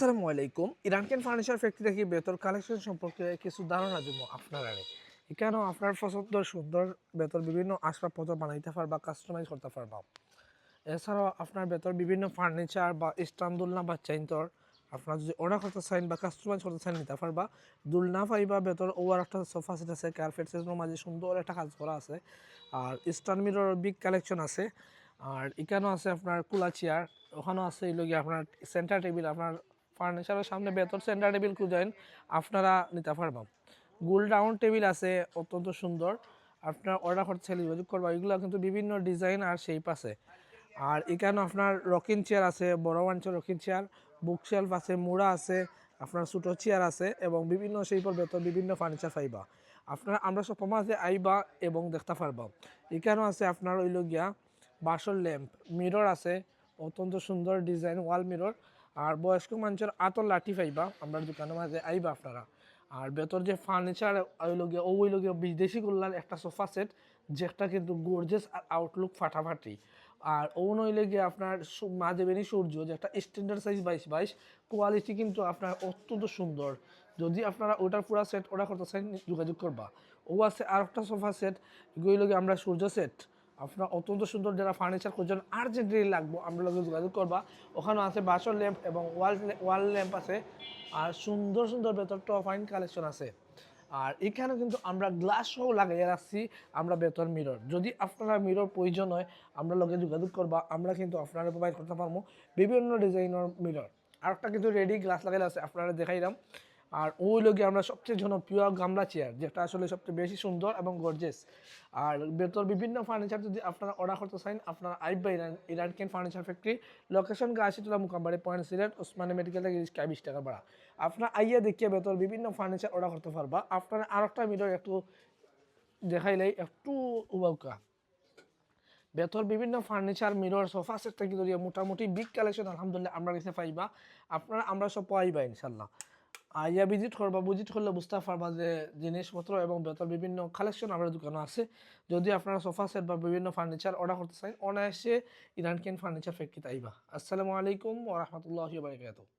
আসসালামু আলাইকুম। ইরানকেন furniture factory থেকে বেতর কালেকশন সম্পর্কে কিছু ধারণা দেবো আপনারা এখানেও আপনার পছন্দ, সুন্দর বেতর বিভিন্ন আসবাবপত্র বানাইতে পারবা কাস্টমাইজ করতে পারবা। এছাড়াও আপনার বেতর বিভিন্ন ফার্নিচার বা স্টান দোলনা বা চেইনতর আপনার যদি অর্ডার করতে চান বা কাস্টমাইজ করতে চান নিতে পারবা। দোলনা পাইবা বেতর ওভার একটা সোফা সেট আছে কার্পেট সেটের মাঝে সুন্দর একটা কাজ করা আছে। আর স্টান মিরর বিগ কালেকশন আছে। আর এখানেও আছে আপনার কুলা চেয়ার ওখানেও আছে এগুলো গিয়ে আপনার সেন্টার টেবিল আপনার ফার্নিচারের সামনে বেতর সেন্টার টেবিল খুঁজেন আপনারা নিতে পারবেন গোল ডাউন টেবিল আছে, অত্যন্ত সুন্দর। আপনার অর্ডার করতে চাইলে যোগাযোগ করবা। এগুলো কিন্তু বিভিন্ন ডিজাইন আর শেপ আছে। আর এখানে আপনার রকিং চেয়ার আছে, বড় মাঞ্চের রকিং চেয়ার বুক শেলফ আছে, মুড়া আছে, আপনার ছোটো চেয়ার আছে এবং বিভিন্ন শেপের ভেতর বিভিন্ন ফার্নিচার পাইবা। আপনারা আমরা সব মাঝে আইবা এবং দেখতে পারবা। এখানেও আছে আপনার ওইল গিয়া বাসর ল্যাম্প মিরর আছে, অত্যন্ত সুন্দর ডিজাইন ওয়াল মিরর আর বয়স্ক মানুষের আতর লাঠি পাইবা আমরা দোকানের মাঝে আইবা আপনারা। আর ভেতর যে ফার্নিচার ওইল গিয়া ও ওইল গিয়া বিদেশি গোল্লার একটা সোফা সেট যেটা কিন্তু গর্জেস আর আউটলুক ফাটাফাটি। আর ও নইলে গিয়ে আপনার মাঝে বেনি সূর্য যে একটা স্ট্যান্ডার্ড সাইজ বাইশ বাইশ কোয়ালিটি কিন্তু আপনার অত্যন্ত সুন্দর। যদি আপনারা ওটার পুরা সেট অর্ডার করতে চান যোগাযোগ করবা। ও আছে আর একটা সোফা সেট এগুলো আমরা সূর্য সেট আপনার অত্যন্ত সুন্দর যারা ফার্নিচার খুঁজছেন আর্জেন্টলি লাগবো আমরা লগে যোগাযোগ করবা। ওখানে আছে বাসর ল্যাম্প এবং ওয়াল ওয়াল ল্যাম্প আছে, আর সুন্দর সুন্দর ভেতর টপ ফাইন কালেকশন আছে। আর এখানে কিন্তু আমরা গ্লাস সহ লাগাইয়া রাখছি, আমরা বেতন মিরর যদি আপনারা মিরর প্রয়োজন হয়, আমরা লগে যোগাযোগ করবা, আমরা কিন্তু আপনারা প্রোভাইড করতে পারব বিভিন্ন ডিজাইনের মিরর আর একটা কিন্তু রেডি গ্লাস লাগাইলে আছে, আপনারা দেখাইলাম। আর ওই লগে আমরা সবচেয়ে জনপ্রিয় গামলা চেয়ার যেটা আসলে সবচেয়ে বেশি সুন্দর এবং গর্জেস আর ভেতর বিভিন্ন ফার্নিচার যদি আপনারা অর্ডার করতে চান, আপনারা আইবা ইরান ইরান কেন furniture factory location Gachhitola Mukambari point Sylhet, Osmani medical থেকে রিক্সা বিশ টাকা ভাড়া। আপনার আইয়া দেখিয়ে ভেতর বিভিন্ন ফার্নিচার অর্ডার করতে পারবা। আপনারা আর একটা মিরর একটু দেখাইলেই একটু উবাউকা। বেতর বিভিন্ন ফার্নিচার মিরর সোফা সেট থেকে ধরিয়ে মোটামুটি বিগ কালেকশন আলহামদুলিল্লাহ, আমরা কাছে পাইবা। আপনারা, আমরা সব পাইবা, ইনশাল্লাহ। আইয়া ভিজিট করবা ভিজিট করলে বুঝতে পারবা যে জিনিসপত্র এবং বেতর বিভিন্ন কালেকশন আমাদের দোকানে আছে। যদি আপনারা সোফা সেট বা বিভিন্ন ফার্নিচার অর্ডার করতে চান, অনায়াসে ইরান কেন ফার্নিচার ফ্যাক্টরিতে আইবা। আসসালামু আলাইকুম ওরহমতুল্লাহি বারকাতুহ।